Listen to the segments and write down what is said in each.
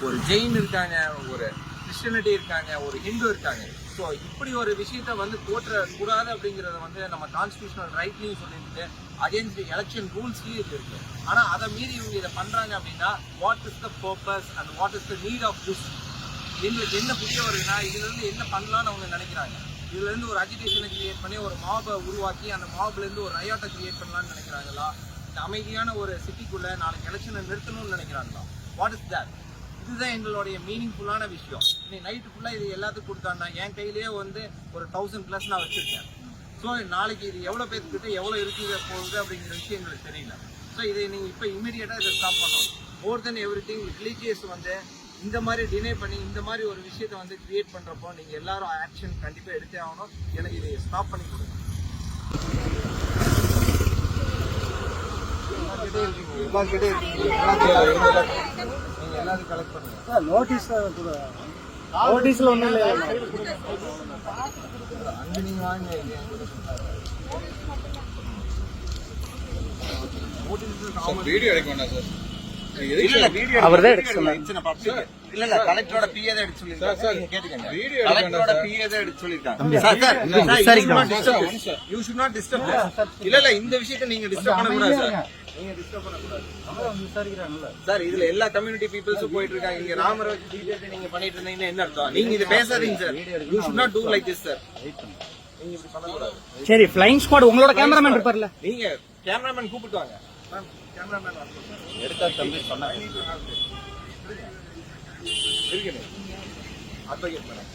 ஒரு ஜெயின் இருக்காங்க ஒரு கிறிஸ்டனிட்டி இருக்காங்க ஒரு ஹிந்து இருக்காங்க. ஸோ இப்படி ஒரு விஷயத்த வந்து போற்ற கூடாது அப்படிங்கிறத வந்து நம்ம கான்ஸ்டியூஷனல் ரைட்லையும் சொல்லிட்டு அகேன்ஸ்ட் எலெக்ஷன் ரூல்ஸ்லையும் இது இருக்கு. ஆனால் அதை மீறி இவங்க இதை பண்றாங்க அப்படின்னா what is the purpose and what is the need of this எங்களுக்கு என்ன புரிய வருதுன்னா இதுல இருந்து என்ன பண்ணலாம்னு அவங்க நினைக்கிறாங்க. இதுல இருந்து ஒரு அஜிடேஷனை கிரியேட் பண்ணி ஒரு மாபை உருவாக்கி அந்த மாப்லேருந்து ஒரு ரயாட்டை கிரியேட் பண்ணலாம்னு நினைக்கிறாங்களா? இந்த அமைதியான ஒரு சிட்டிக்குள்ள நாளைக்கு எலெக்ஷனை நிறுத்தணும்னு நினைக்கிறாங்களா? வாட் இஸ் தேட் இதுதான் எங்களுடைய மீனிங்ஃபுல்லான விஷயம். இன்னைக்கு நைட்டு ஃபுல்லாக இது எல்லாத்துக்கும் கொடுத்தான்னா என் கையிலேயே வந்து ஒரு தௌசண்ட் ப்ளஸ் நான் வச்சுருக்கேன். ஸோ நாளைக்கு இது எவ்வளோ பேர்த்துக்கிட்ட எவ்வளோ இருக்குது போகுது அப்படிங்கிற விஷயம் எங்களுக்கு தெரியல. ஸோ இதை நீங்கள் இப்போ இமீடியட்டாக இதை ஸ்டாப் பண்ணணும். மோர் தென் எவ்ரி திங் ரிலீஜியஸ் வந்து இந்த மாதிரி டினே பண்ணி இந்த மாதிரி ஒரு விஷயத்தை வந்து கிரியேட் பண்ணுறப்போ நீங்கள் எல்லாரும் ஆக்ஷன் கண்டிப்பாக எடுத்தே ஆகணும். எனக்கு இதை ஸ்டாப் பண்ணி கொடுங்க. எல்லாருக்கிட்டே எல்லாத்தையும் கலெக்ட் பண்ணுங்க நோட்டீஸ் நோட்டீஸ்ல ஒன்றும் இல்லை அங்கே நீங்கள் வாங்க இது வீடியோ எடுக்க வேண்டாம் சார் இல்ல இல்ல வீடியோ அவர்தான் எடுக்க சொன்னாரு. இல்ல இல்ல கலெக்டரோட பிஏ தான் எடுக்க சொல்லிருக்காங்க சார், நீங்க கேட்டுக்கங்க கலெக்டரோட பிஏ தான் எடுக்க சொல்லிருக்காங்க sir sir. You should not disturb இல்ல இல்ல இந்த விஷயத்தை நீங்க டிஸ்டர்ப் பண்ண கூடாது சார் நீங்க டிஸ்டர்ப் பண்ண கூடாது விசாரிக்கிறாங்கல்ல? சார் இதுல எல்லா கம்யூனிட்டி பீப்புள்ஸும் போயிட்டு இருக்காங்க இங்க ராமர் நீங்க பண்ணிட்டு இருந்தீங்கன்னா என்ன அர்த்தம்? நீங்க இது பேசாதீங்க sir. You should not do like this sir நீங்க இப்படி பண்ண கூடாது சரி ஃபிளைங் ஸ்குவாட் உங்களோட கேமராமேன் இருப்பார்ல? நீங்க கேமராமேன் கூப்பிட்டு வாங்க. கேமராமேன் எடுத்தா தம்பி சொன்னாங்க இருக்கணும் advocate madam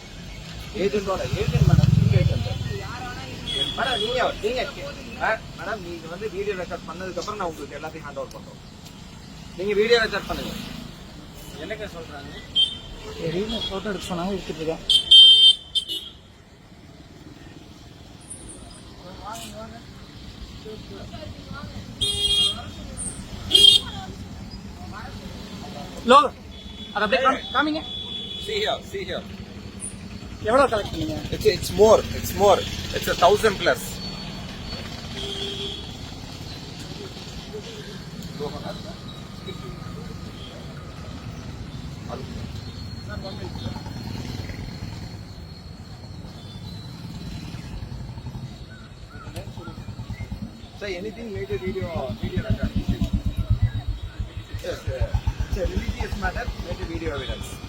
agent madam agent madam நீங்க நீங்க மே- மேடம் நீங்க வந்து வீடியோ ரெக்கார்ட் பண்ணதுக்கு அப்புறம் நான் உங்களுக்கு எல்லாத்தையும் ஹேண்ட் ஓவர் பண்றோம். நீங்க வீடியோ ரெக்கார்ட் பண்ணுங்க. என்னங்க சொல்றாங்க? தெரியல போட்டோ எடுக்க சொன்னாங்க எடுத்துட்டு இருக்கேன். லோ அது அப்படியே காமி- காமிங்க. See here see here. எவ்வளோ கலெக்ட் பண்ணீங்க it's it's more it's more it's a thousand plus So anything made a video video record. Yes, uh, it's a religious matter, made a video evidence.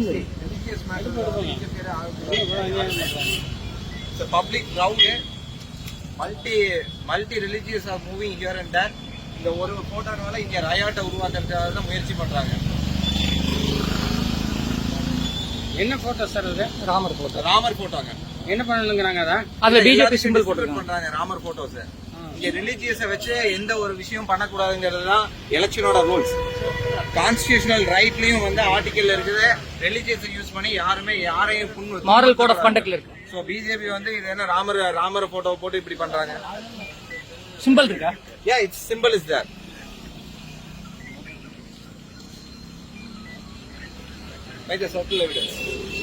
See, religious matter. It's a public ground. eh? Multi, multi religious are moving here and there. இந்த ஒரு போட்டோனால இங்க ரயாட்டை உருவாக்குறதுக்காக தான் முயற்சி பண்றாங்க என்ன photo sir அது Ramar photo Ramar போட்டோங்க என்ன பண்ணணுங்கிறாங்க அதான் அதுல பிஜேபி சிம்பிள் போட்டிருக்காங்க. பண்றாங்க ராமர் போட்டோஸ் இங்க ரிலீஜியஸை வச்சு எந்த ஒரு விஷயம் பண்ணக்கூடாதுங்கிறது தான் எலெக்ஷனோட ரூல்ஸ் கான்ஸ்டியூஷனல் ரைட்லயும் வந்து ஆர்டிக்கல் இருக்குது. ரிலீஜியஸை யூஸ் பண்ணி யாருமே யாரையும் புண்ணு மாரல் கோட் ஆஃப் கண்டக்ட்ல இருக்கு. ஸோ பிஜேபி வந்து இது என்ன ராமர் ராமர் போட்டோ போட்டு இப்படி பண்றாங்க. சிம்பிள் இருக்கா? Yeah it's simple is there make circle evidence police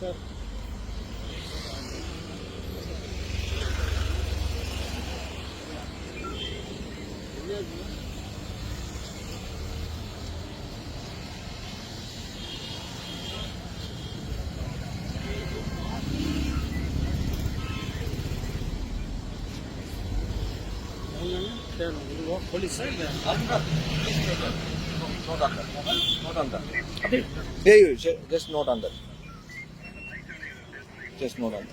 sir They Under. not under. Just note on.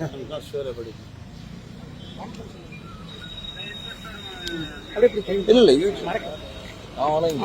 I'm not sure about it. இல்ல இல்ல மறக்க அவனும்